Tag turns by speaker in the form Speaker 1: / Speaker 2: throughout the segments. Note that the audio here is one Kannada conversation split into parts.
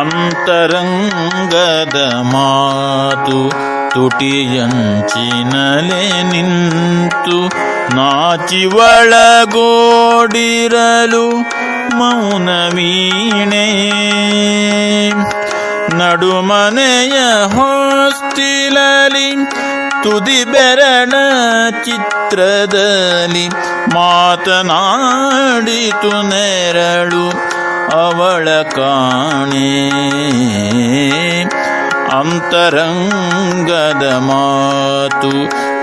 Speaker 1: ಅಂತರಂಗದ ಮಾತು ತುಟಿಯಂಚಿನಲೆ ನಿಂತು ನಾಚಿವಳಗೋಡಿರಲು ಮೌನವೀಣೆ ಮೌನ ವೀಣೆ. ನಡುಮನೆಯ ಹೊಸ್ತಿಲಲಿ ತುದಿ ಬೆರಳ ಚಿತ್ರದಲ್ಲಿ ಮಾತನಾಡಿತು ನೆರಳು. ಅವಳ ಕಾಣಿ. ಅಂತರಂಗದ ಮಾತು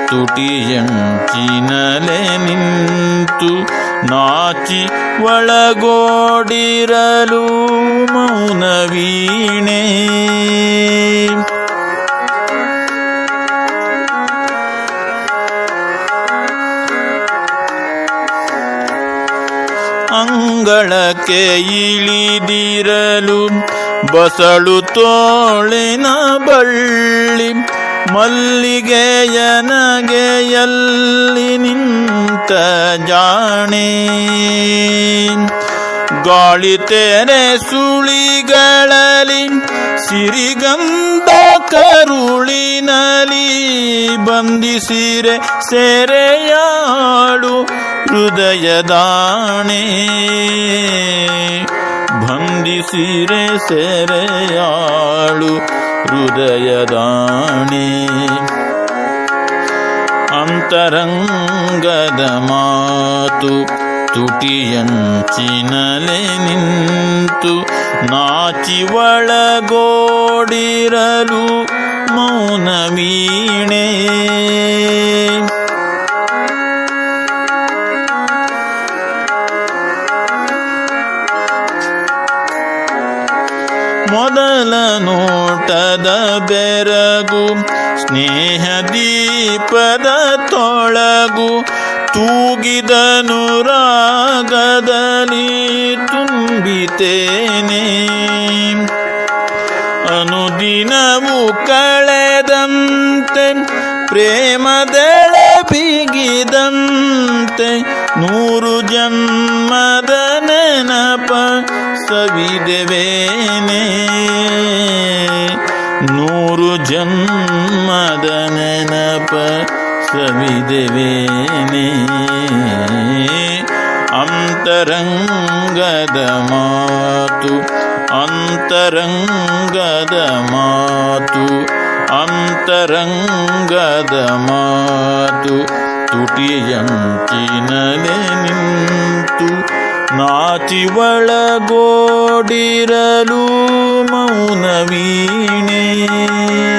Speaker 1: ತುಟಿಯಂಚಿನಲೆ ನಿಂತು ನಾಚಿ ಒಳಗೋಡಿರಲು ಮೌನ ಅಂಗಳಕ್ಕೆ ಇಳಿದಿರಲು ಬಸಳು ತೋಳಿನ ಬಳ್ಳಿ ಮಲ್ಲಿಗೆಯ ನಗೆಯಲ್ಲಿ ನಿಂತ ಜಾಣೆ. ಗಾಳಿ ತೆರೆ ಸುಳಿಗಳಲ್ಲಿ ಸಿರಿಗಂಧ ಕರುಳಿನಲಿ ಬಂಧಿಸಿರೆ ಸೆರೆಯಾಳು ಹೃದಯದಾಣೆ ಬಂಧಿಸಿರೆ ಸೆರೆಯಾಳು ಹೃದಯದಾಣೆ. ಅಂತರಂಗದ ಮಾತು ತುಟಿಯಂಚಿನಲೆ ನಿಂತು ನಾಚಿ ಒಳಗೋಡಿರಲು ಮೌನ ವೀಣೆ ಮೊದಲ ನೋಟದ ಬೆರಗು, ಸ್ನೇಹ ದೀಪದ ತೊಳಗು, ತೂಗಿದನು ರಾಗದಲ್ಲಿ ತುಂಬಿತೇನೆ. ಅನುದಿನವು ಕಳೆದಂತೆ, ಪ್ರೇಮದೆಳೆ ಬಿಗಿದಂತೆ, ನೂರು ಜನ್ಮದ ನೆನಪ ಸವಿದೆವೇನೆ ನೂರು ಜನ್ಮದ ನೆನಪ ಸವಿದೆವೇನೆ? ಅಂತರಂಗದ ಮಾತು ಅಂತರಂಗದ ಮಾತು ಅಂತರಂಗದ ಮಾತು ತುಟಿಯಂಚಿನಲೆ ನಿಂತು ನಾಚಿ ಒಳಗೋಡಿರಲು ಮೌನ ವೀಣೆ.